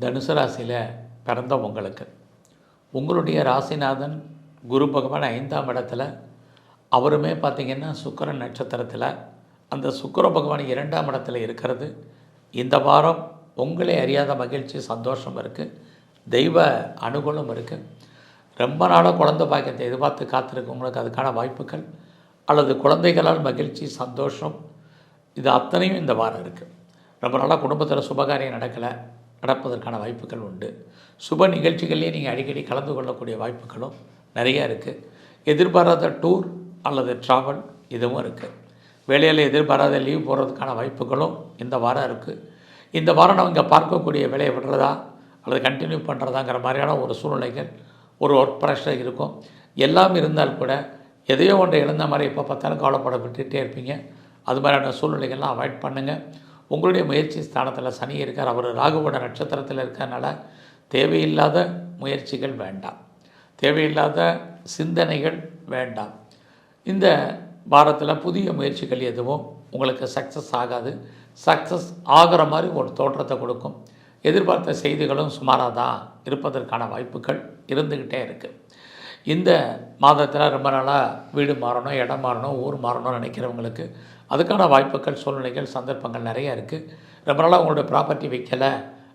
தனுசு ராசியில் பிறந்த உங்களுக்கு. உங்களுடைய ராசிநாதன் குரு பகவான் ஐந்தாம் இடத்துல. அவருமே பார்த்திங்கன்னா சுக்கிரன் நட்சத்திரத்தில். அந்த சுக்கிர பகவான் இரண்டாம் இடத்துல இருக்கிறது. இந்த வாரம் உங்களை அறியாத மகிழ்ச்சி சந்தோஷம் இருக்குது தெய்வ அனுகூலம் இருக்குது ரொம்ப நாளாக குழந்தை பாக்கியத்தை எதிர்பார்த்து காத்திருக்கவங்களுக்கு அதுக்கான வாய்ப்புகள். அல்லது குழந்தைகளால் மகிழ்ச்சி சந்தோஷம். இது அத்தனையும் இந்த வாரம் இருக்குது ரொம்ப நாளாக குடும்பத்தில் சுபகாரியம் நடக்கலை. நடப்பதற்கான வாய்ப்புகள் உண்டு. சுப நிகழ்ச்சிகள்லேயே நீங்கள் அடிக்கடி கலந்து கொள்ளக்கூடிய வாய்ப்புகளும் நிறையா இருக்குது எதிர்பாராத டூர் அல்லது ட்ராவல் இதுவும் இருக்குது வேலையில் எதிர்பாராத லீவ் போகிறதுக்கான வாய்ப்புகளும் இந்த வாரம் இருக்குது இந்த வாரம் நம்ம இங்கே பார்க்கக்கூடிய வேலையை விடுறதா அல்லது கண்டினியூ பண்ணுறதாங்கிற மாதிரியான ஒரு சூழ்நிலைகள் ஒரு ஒர்க் ப்ரெஷர் இருக்கும். எல்லாம் இருந்தால் கூட எதையோ ஒன்றை இழந்த மாதிரி எப்போ பார்த்தாலும் கவலைப்பட விட்டுகிட்டே இருப்பீங்க. அது மாதிரியான சூழ்நிலைகள்லாம் அவாய்ட் பண்ணுங்கள் உங்களுடைய முயற்சி ஸ்தானத்தில் சனி இருக்கார் அவர் ராகுவோட நட்சத்திரத்தில் இருக்கனால தேவையில்லாத முயற்சிகள் வேண்டாம். தேவையில்லாத சிந்தனைகள் வேண்டாம். இந்த வாரத்தில் புதிய முயற்சிகள் எதுவும் உங்களுக்கு சக்ஸஸ் ஆகாது. சக்ஸஸ் ஆகிற மாதிரி ஒரு தோற்றத்தை கொடுக்கும். எதிர்பார்த்த செய்திகளும் சுமாராக தான் இருப்பதற்கான வாய்ப்புகள் இருந்துக்கிட்டே இருக்குது இந்த மாதத்தில் ரொம்ப நாளாக வீடு மாறணும் இடம் மாறணும் ஊர் மாறணும்னு நினைக்கிறவங்களுக்கு அதுக்கான வாய்ப்புகள் சூழ்நிலைகள் சந்தர்ப்பங்கள் நிறைய இருக்குது ரொம்ப நாளாக உங்களோட ப்ராப்பர்ட்டி விற்கலை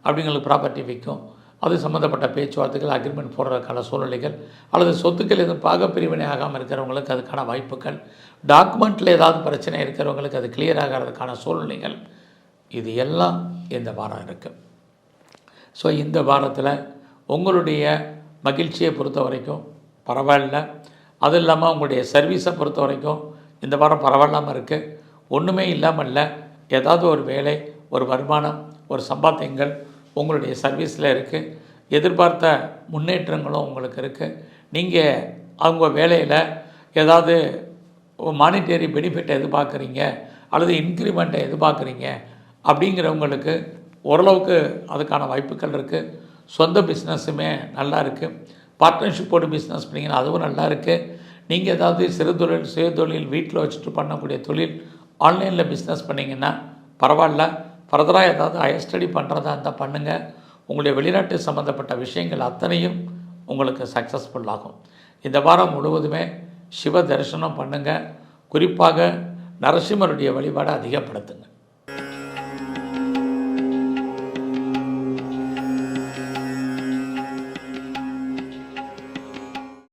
அப்படிங்களுக்கு ப்ராப்பர்ட்டி விற்கும் அது சம்மந்தப்பட்ட பேச்சுவார்த்தைகள் அக்ரிமெண்ட் போடுறதுக்கான சூழ்நிலைகள் அல்லது சொத்துக்கள் எதுவும் பாக பிரிவினை ஆகாமல் இருக்கிறவங்களுக்கு அதுக்கான வாய்ப்புகள் டாக்குமெண்ட்டில் ஏதாவது பிரச்சனை இருக்கிறவங்களுக்கு அது கிளியர் ஆகிறதுக்கான சூழ்நிலைகள் இது எல்லாம் இந்த வாரம் இருக்குது ஸோ இந்த வாரத்தில் உங்களுடைய மகிழ்ச்சியை பொறுத்த வரைக்கும் பரவாயில்ல. அது இல்லாமல் உங்களுடைய சர்வீஸை பொறுத்த வரைக்கும் இந்த வாரம் பரவாயில்லாமல் இருக்குது ஒன்றுமே இல்லாமல் இல்லை ஏதாவது ஒரு வேலை ஒரு வருமானம் ஒரு சம்பாத்தியங்கள் உங்களுடைய சர்வீஸில் இருக்குது எதிர்பார்த்த முன்னேற்றங்களும் உங்களுக்கு இருக்குது நீங்கள் அவங்க வேலையில் ஏதாவது மானிட்டரி பெனிஃபிட்டை எதிர்பார்க்குறீங்க அல்லது இன்க்ரிமெண்ட்டை எதிர்பார்க்குறீங்க அப்படிங்கிறவங்களுக்கு ஓரளவுக்கு அதுக்கான வாய்ப்புகள் இருக்குது சொந்த பிஸ்னஸுமே நல்லா இருக்குது பார்ட்னர்ஷிப்போடு பிஸ்னஸ் பண்ணிங்கன்னா அதுவும் நல்லா இருக்குது நீங்கள் ஏதாவது சிறு தொழில் சுய தொழில் வீட்டில் வச்சுட்டு பண்ணக்கூடிய தொழில் ஆன்லைனில் பிஸ்னஸ் பண்ணிங்கன்னா பரவாயில்ல. ஃபர்தராக ஏதாவது ஹையர் ஸ்டடி பண்ணுறதா இருந்தால் பண்ணுங்கள் உங்களுடைய வெளிநாட்டு சம்மந்தப்பட்ட விஷயங்கள் அத்தனையும் உங்களுக்கு சக்ஸஸ்ஃபுல் ஆகும். இந்த வாரம் முழுவதுமே சிவ தரிசனம் பண்ணுங்கள் குறிப்பாக நரசிம்மருடைய வழிபாடை அதிகப்படுத்துங்க.